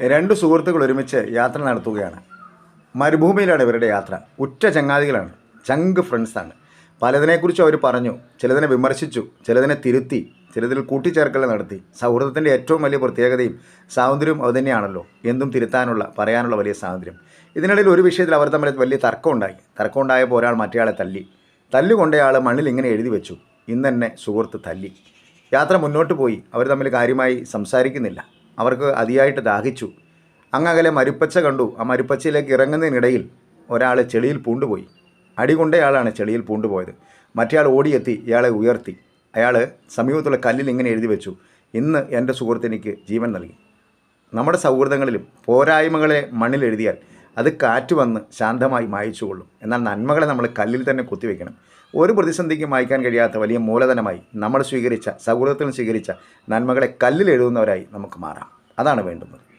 രണ്ട് സുഹൃത്തുക്കൾ ഒരുമിച്ച് യാത്ര നടത്തുകയാണ്. മരുഭൂമിയിലാണ് ഇവരുടെ യാത്ര. ഉറ്റ ചങ്ങാതികളാണ്. ചങ്ക് ഫ്രണ്ട്സാണ് പലതിനെക്കുറിച്ചും അവർ പറഞ്ഞു. ചിലതിനെ വിമർശിച്ചു. ചിലതിനെ തിരുത്തി. ചിലതിൽ കൂട്ടിച്ചേർക്കൽ നടത്തി. സൗഹൃദത്തിന്റെ ഏറ്റവും വലിയ പ്രത്യേകതയും സ്വാതന്ത്ര്യവും അത് തന്നെയാണല്ലോ. എന്തും തിരുത്താനുള്ള പറയാനുള്ള വലിയ സ്വാതന്ത്ര്യം. ഇതിനിടയിൽ ഒരു വിഷയത്തിൽ അവർ തമ്മിൽ വലിയ തർക്കമുണ്ടായി. തർക്കമുണ്ടായപ്പോൾ ഒരാൾ മറ്റേയാളെ തല്ലി. തല്ലുകൊണ്ടയാൾ മണ്ണിൽ ഇങ്ങനെ എഴുതി വെച്ചു. ഇന്നെന്നെ സുഹൃത്ത് തല്ലി. യാത്ര മുന്നോട്ട് പോയി. അവർ തമ്മിൽ കാര്യമായി സംസാരിക്കുന്നില്ല. അവർക്ക് അതിയായിട്ട് ദാഹിച്ചു. അങ്ങകലെ മരുപ്പച്ച കണ്ടു. ആ മരുപ്പച്ചയിലേക്ക് ഇറങ്ങുന്നതിനിടയിൽ ഒരാൾ ചെളിയിൽ പൂണ്ടുപോയി. അടി കൊണ്ടയാളാണ് ചെളിയിൽ പൂണ്ടുപോയത്. മറ്റേയാൾ ഓടിയെത്തി ഇയാളെ ഉയർത്തി. അയാൾ സമീപത്തുള്ള കല്ലിൽ ഇങ്ങനെ എഴുതി വെച്ചു ഇന്ന് എന്റെ സുഹൃത്തിനിക്ക് ജീവൻ നൽകി. നമ്മുടെ സൗഹൃദങ്ങളിലും പോരായ്മകളെ മണ്ണിൽ എഴുതിയാൽ അത് കാറ്റ് വന്ന് ശാന്തമായി മായിച്ചുകൊള്ളും. എന്നാൽ നന്മകളെ നമ്മൾ കല്ലിൽ തന്നെ കുത്തിവെക്കണം. ഒരു പ്രതിസന്ധിക്ക് മായ്ക്കാൻ കഴിയാത്ത വലിയ മൂലധനമായി നമ്മൾ സ്വീകരിച്ച സൗഹൃദത്തിൽ സ്വീകരിച്ച നന്മകളെ കല്ലിൽ എഴുതുന്നവരായി നമുക്ക് മാറാം. അതാണ് വേണ്ടുന്നത്.